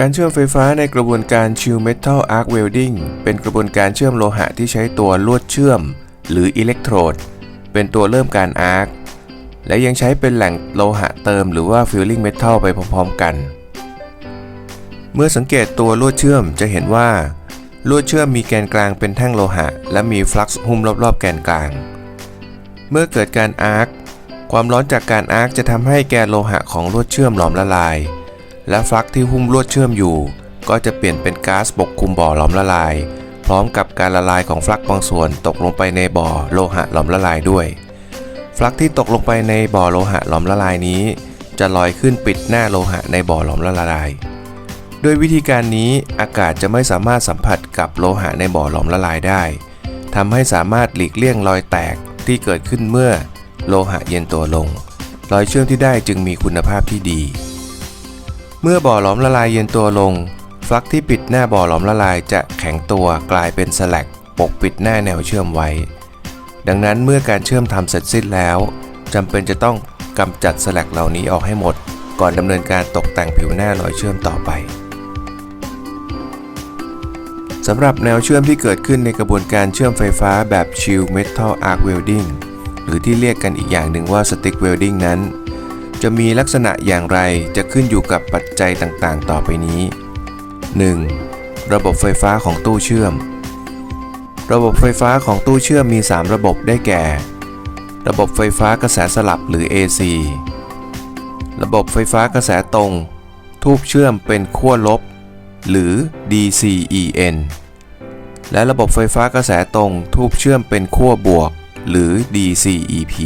การเชื่อมไฟฟ้าในกระบวนการ Chill Metal Arc Welding เป็นกระบวนการเชื่อมโลหะที่ใช้ตัวลวดเชื่อม หรืออิเล็กโทรดเป็นตัวเริ่มการอาร์คและยังใช้เป็นแหล่งโลหะเติมหรือว่า Filling Metal ไปพร้อมๆกัน เมื่อสังเกตตัวลวดเชื่อมจะเห็นว่า ลวดเชื่อมมีแกนกลางเป็นแท่งโลหะ และมีฟลักซ์หุ้มรอบๆ แกนกลาง เมื่อเกิดการอาร์คความร้อนจากการอาร์คจะทำให้แกนโลหะของลวดเชื่อมหลอมละลาย และฟลักที่หุ้มลวดเชื่อมอยู่ ก็จะเปลี่ยนเป็นก๊าซปกคลุมบ่อหลอมละลาย พร้อมกับการละลายของฟลักบางส่วนตกลงไปในบ่อโลหะหลอมละลายด้วย ฟลักที่ตกลงไปในบ่อโลหะหลอมละลายนี้ จะลอยขึ้นปิดหน้าโลหะในบ่อหลอมละลายด้วยวิธีการนี้อากาศจะไม่สามารถสัมผัสกับโลหะในบ่อหลอมละลายได้ทำให้สามารถหลีกเลี่ยงรอยแตกที่เกิดขึ้นเมื่อ โลหะเย็นตัวลง รอยเชื่อมที่ได้จึงมีคุณภาพที่ดี เมื่อบ่อหลอมละลายเย็นตัวลง ฟลักที่ปิดหน้าบ่อหลอมละลายจะแข็งตัวกลายเป็นสแลกปกปิดหน้าแนวเชื่อมไว้ ดังนั้นเมื่อการเชื่อมทำเสร็จสิ้นแล้วจำเป็นจะต้องกำจัดสแลกเหล่านี้ออกให้หมด ก่อนดำเนินการตกแต่งผิวหน้ารอยเชื่อมต่อไปสำหรับแนวเชื่อมที่เกิดขึ้นในกระบวนการเชื่อมไฟฟ้าแบบ Chill Metal Arc Welding หรือที่เรียกกันอีกอย่างหนึ่งว่า Stick Welding นั้น จะมีลักษณะอย่างไรจะขึ้นอยู่กับปัจจัยต่างๆ ต่อไปนี้ 1. ระบบไฟฟ้าของตู้เชื่อม ระบบไฟฟ้าของตู้เชื่อมมี 3 ระบบได้แก่ ระบบไฟฟ้ากระแสสลับหรือ AC ระบบไฟฟ้ากระแสตรง ทูบเชื่อมเป็นขั้วลบ หรือ DCEN และระบบไฟฟ้ากระแสตรง ทูบเชื่อมเป็นขั้วบวก หรือ DCEP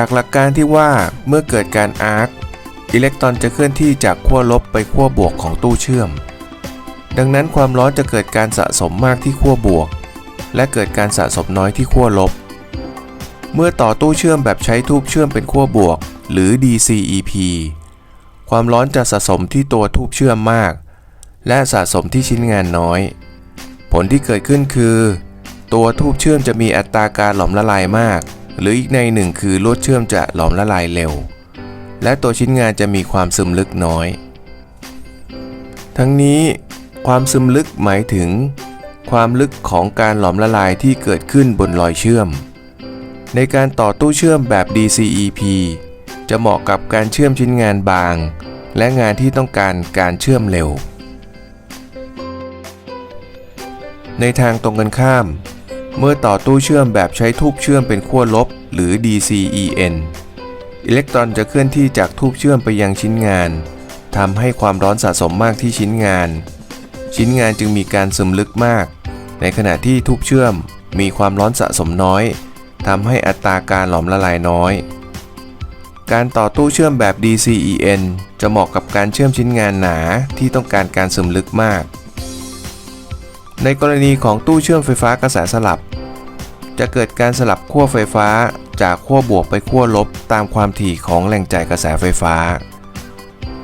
จากหลักการที่ว่าเมื่อเกิดการอาร์คอิเล็กตรอนจะเคลื่อนที่จากขั้วลบไปขั้วบวกของตู้เชื่อม ดังนั้นความร้อนจะเกิดการสะสมมากที่ขั้วบวก และเกิดการสะสมน้อยที่ขั้วลบ เมื่อต่อตู้เชื่อมแบบใช้ทูบเชื่อมเป็นขั้วบวก หรือ DCEP ความร้อนจะสะสมที่ตัวทูบเชื่อมมาก และสะสมที่ชิ้นงานน้อย ผลที่เกิดขึ้นคือ ตัวทูบเชื่อมจะมีอัตราการหลอมละลายมาก หรืออีกในหนึ่งคือลวดเชื่อมจะหลอมละลายเร็ว และตัวชิ้นงานจะมีความซึมลึกน้อย ทั้งนี้ความซึมลึกหมายถึง ความลึกของการหลอมละลายที่เกิดขึ้นบนรอยเชื่อม ในการต่อตู้เชื่อมแบบ DCEP จะเหมาะกับการเชื่อมชิ้นงานบาง และงานที่ต้องการการเชื่อมเร็ว ในทางตรงกันข้าม เมื่อต่อตู้เชื่อมแบบใช้ทูบเชื่อมเป็นขั้วลบ หรือ DCEN อิเล็กตรอนจะเคลื่อนที่จากทูบเชื่อมไปยังชิ้นงานทำให้ความร้อนสะสมมากที่ชิ้นงาน ชิ้นงานจึงมีการซึมลึกมาก ในขณะที่ทูบเชื่อมมีความร้อนสะสมน้อยทำให้อัตราการหลอมละลายน้อย การต่อตู้เชื่อมแบบ DCEN จะเหมาะกับการเชื่อมชิ้นงานหนาที่ต้องการการซึมลึกมาก ในกรณีของตู้เชื่อมไฟฟ้ากระแสสลับ จะเกิดการสลับขั้วไฟฟ้าจากขั้วบวกไปขั้วลบตามความถี่ของแหล่งจ่ายกระแสไฟฟ้า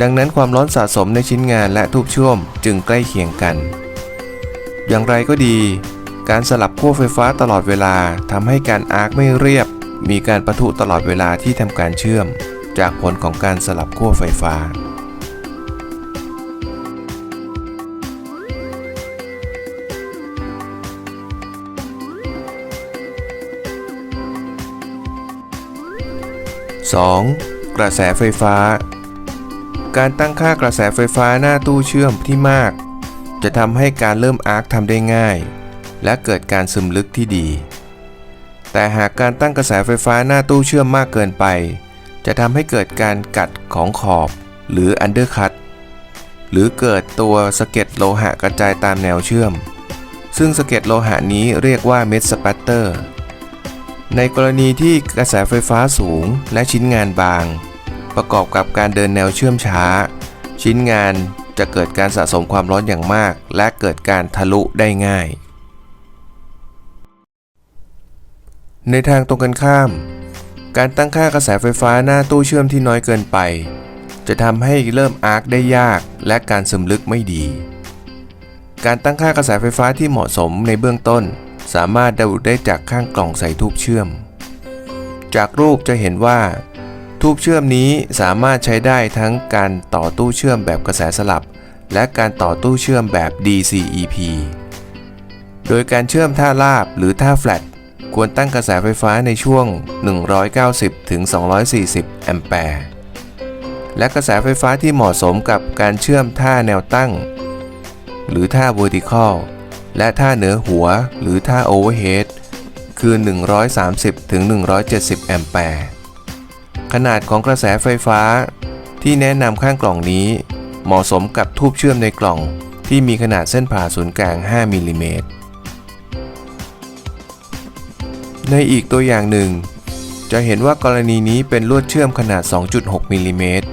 ดังนั้นความร้อนสะสมในชิ้นงานและทูบเชื่อมจึงใกล้เคียงกัน อย่างไรก็ดี การสลับขั้วไฟฟ้าตลอดเวลาทำให้การอาร์คไม่เรียบ มีการประทุตลอดเวลาที่ทำการเชื่อม จากผลของการสลับขั้วไฟฟ้า 2. กระแสไฟฟ้า การตั้งค่ากระแสไฟฟ้าหน้าตู้เชื่อมที่มาก จะทำให้การเริ่มอาร์คทำได้ง่าย และเกิดการซึมลึกที่ดี แต่หากการตั้งกระแสไฟฟ้าหน้าตู้เชื่อมมากเกินไป จะทำให้เกิดการกัดของขอบ หรืออันเดอร์คัตหรือเกิดตัวสะเก็ดโลหะกระจายตามแนวเชื่อม ซึ่งสะเก็ดโลหะนี้เรียกว่าเม็ดสปัตเตอร์ ในกรณีที่กระแสไฟฟ้าสูงและชิ้นงานบาง ประกอบกับการเดินแนวเชื่อมช้า ชิ้นงานจะเกิดการสะสมความร้อนอย่างมาก และเกิดการทะลุได้ง่าย ในทางตรงกันข้าม การตั้งค่ากระแสไฟฟ้าหน้าตู้เชื่อมที่น้อยเกินไป จะทำให้เริ่มอาร์คได้ยากและการซึมลึกไม่ดี การตั้งค่ากระแสไฟฟ้าที่เหมาะสมในเบื้องต้น สามารถดูได้จากข้างกล่องใส่ทูบเชื่อม จากรูปจะเห็นว่า ทูบเชื่อมนี้สามารถใช้ได้ทั้งการต่อตู้เชื่อมแบบกระแสสลับ และการต่อตู้เชื่อมแบบ DCEP โดยการเชื่อมท่าราบหรือท่าแฟลตควรตั้งกระแสไฟฟ้าในช่วง 190 ถึง 240 แอมแปร์ และกระแสไฟฟ้าที่เหมาะสมกับการเชื่อมท่าแนวตั้ง หรือท่า vertical และท่าเหนือหัวหรือท่า overhead คือ 130 ถึง 170 แอมแปร์ ขนาดของกระแสไฟฟ้าที่แนะนำข้างกล่องนี้ เหมาะสมกับทูบเชื่อมในกล่องที่มีขนาดเส้นผ่าศูนย์กลาง 5 มิลลิเมตร ในอีกตัวอย่างหนึ่ง จะเห็นว่ากรณีนี้เป็นลวดเชื่อมขนาด 2.6 มิลลิเมตร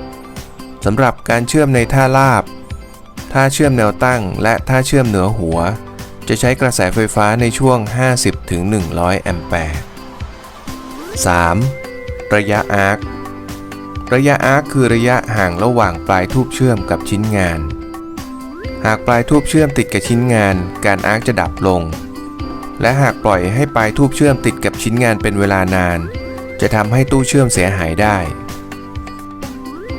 สำหรับการเชื่อมในท่าราบ ท่าเชื่อมแนวตั้ง และท่าเชื่อมเหนือหัว จะใช้กระแสไฟฟ้าในช่วง 50ถึง100 แอมแปร์ 3. ระยะอาร์ค ระยะอาร์คคือระยะห่างระหว่างปลายทูบเชื่อมกับชิ้นงาน หากปลายทูบเชื่อมติดกับชิ้นงาน การอาร์คจะดับลง และหากปล่อยให้ปลายทูบเชื่อมติดกับชิ้นงานเป็นเวลานาน จะทำให้ตู้เชื่อมเสียหายได้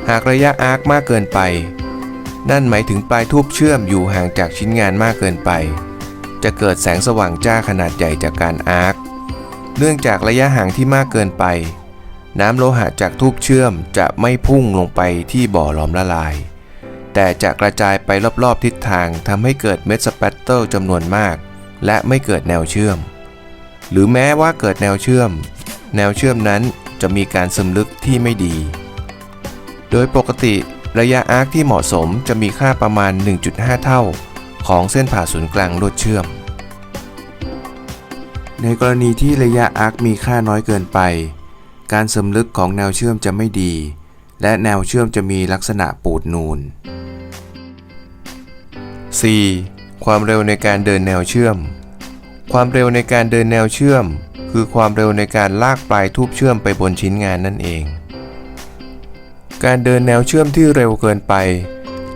หากระยะอาร์คมากเกินไป นั่นหมายถึงปลายทูบเชื่อมอยู่ห่างจากชิ้นงานมากเกินไป จะเกิดแสงสว่างจ้าขนาดใหญ่จากการอาร์ค เนื่องจากระยะห่างที่มากเกินไป น้ำโลหะจากทูบเชื่อมจะไม่พุ่งลงไปที่บ่อหลอมละลาย แต่จะกระจายไปรอบๆทิศทางทำให้เกิดเม็ดสเปตเตอร์จำนวนมาก และไม่เกิดแนวเชื่อม หรือแม้ว่าเกิดแนวเชื่อม แนวเชื่อมนั้นจะมีการซึมลึกที่ไม่ดี โดยปกติระยะอาร์คที่เหมาะสมจะมีค่าประมาณ 1.5 เท่า ของเส้นผ่าศูนย์กลางลวดเชื่อม ในกรณีที่ระยะอาร์คมีค่าน้อยเกินไป การซึมลึกของแนวเชื่อมจะไม่ดี และแนวเชื่อมจะมีลักษณะปูดนูน 4. ความเร็วในการเดินแนวเชื่อม ความเร็วในการเดินแนวเชื่อม คือความเร็วในการลากปลายทูบเชื่อมไปบนชิ้นงานนั่นเอง การเดินแนวเชื่อมที่เร็วเกินไป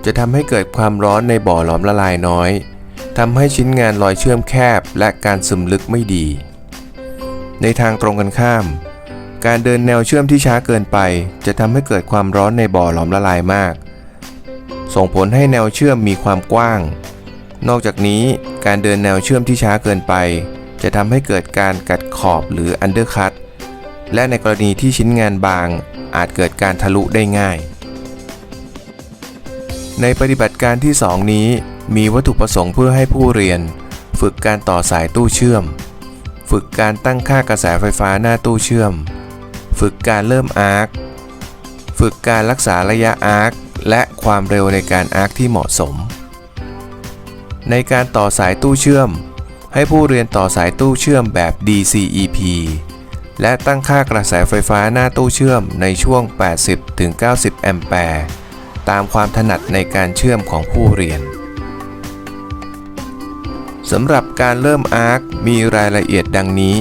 จะทำให้เกิดความร้อนในบ่อหลอมละลายน้อยทำให้ชิ้นงานลอยเชื่อมแคบและการซึมลึกไม่ดี ในทางตรงกันข้าม การเดินแนวเชื่อมที่ช้าเกินไป จะทำให้เกิดความร้อนในบ่อหลอมละลายมาก ส่งผลให้แนวเชื่อมมีความกว้าง นอกจากนี้การเดินแนวเชื่อมที่ช้าเกินไป จะทำให้เกิดการกัดขอบหรืออันเดอร์คัตและในกรณีที่ชิ้นงานบางอาจเกิดการทะลุได้ง่าย ในปฏิบัติการที่ 2 นี้ มีวัตถุประสงค์เพื่อให้ผู้เรียน ฝึกการต่อสายตู้เชื่อม ฝึกการตั้งค่ากระแสไฟฟ้าหน้าตู้เชื่อม ฝึกการเริ่มอาร์ค ฝึกการรักษาระยะอาร์ค และความเร็วในการอาร์คที่เหมาะสม ในการต่อสายตู้เชื่อม ให้ผู้เรียนต่อสายตู้เชื่อมแบบ DCEP และตั้งค่ากระแสไฟฟ้าหน้าตู้เชื่อมในช่วง 80-90 แอมแปร์ ตามความถนัดในการเชื่อมของผู้เรียนสำหรับการเริ่มอาร์คมีรายละเอียดดังนี้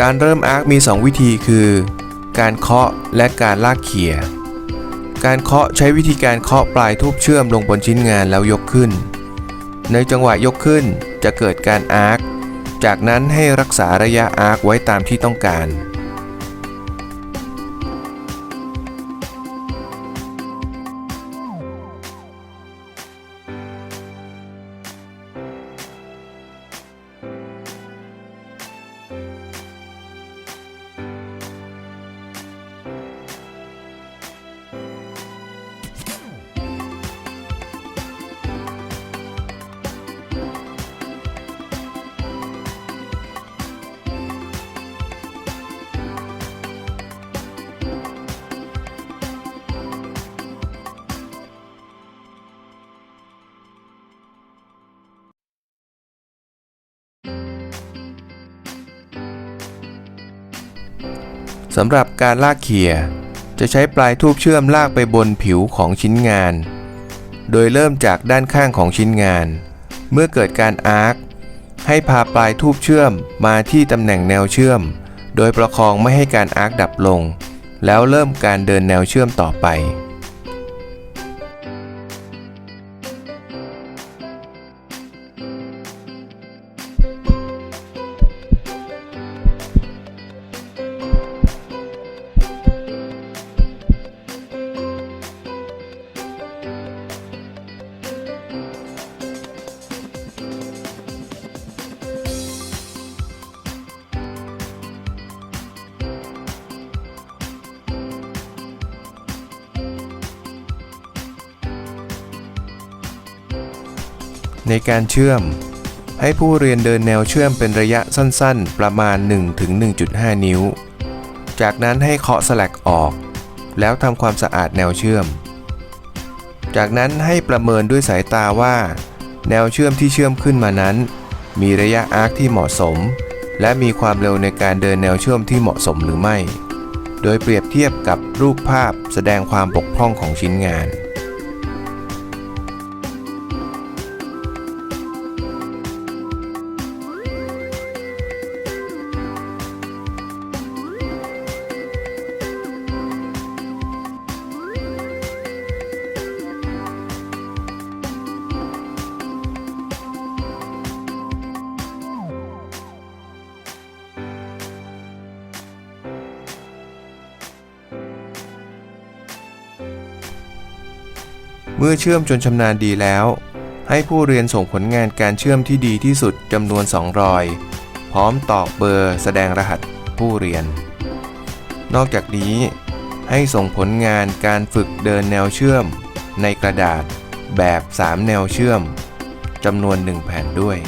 การเริ่มอาร์คมี 2 วิธีคือ การเคาะและการลากเขี่ย การเคาะใช้วิธีการเคาะปลายทูบเชื่อมลงบนชิ้นงานแล้วยกขึ้น ในจังหวะยกขึ้นจะเกิดการอาร์ค จากนั้นให้รักษาระยะอาร์คไว้ตามที่ต้องการ สำหรับการลากเขี่ยจะใช้ปลายทูบเชื่อมลากไปบนผิวของชิ้นงาน โดยเริ่มจากด้านข้างของชิ้นงาน เมื่อเกิดการอาร์คให้พาปลายทูบเชื่อมมาที่ตำแหน่งแนวเชื่อม โดยประคองไม่ให้การอาร์คดับลง แล้วเริ่มการเดินแนวเชื่อมต่อไป ในการเชื่อม ให้ผู้เรียนเดินแนวเชื่อมเป็นระยะสั้นๆ ประมาณ 1-1.5 นิ้ว จากนั้นให้เคาะสลักออก แล้วทำความสะอาดแนวเชื่อม จากนั้นให้ประเมินด้วยสายตาว่า แนวเชื่อมที่เชื่อมขึ้นมานั้น มีระยะอาร์คที่เหมาะสม และมีความเร็วในการเดินแนวเชื่อมที่เหมาะสมหรือไม่ โดยเปรียบเทียบกับรูปภาพแสดงความบกพร่องของชิ้นงาน เมื่อเชื่อมจนชำนาญดีแล้ว ให้ผู้เรียนส่งผลงานการเชื่อมที่ดีที่สุดจำนวน 2 รอย พร้อมตอกเบอร์แสดงรหัสผู้เรียน นอกจากนี้ ให้ส่งผลงานการฝึกเดินแนวเชื่อม ในกระดาษแบบ 3 แนวเชื่อมจำนวน 1 แผ่นด้วย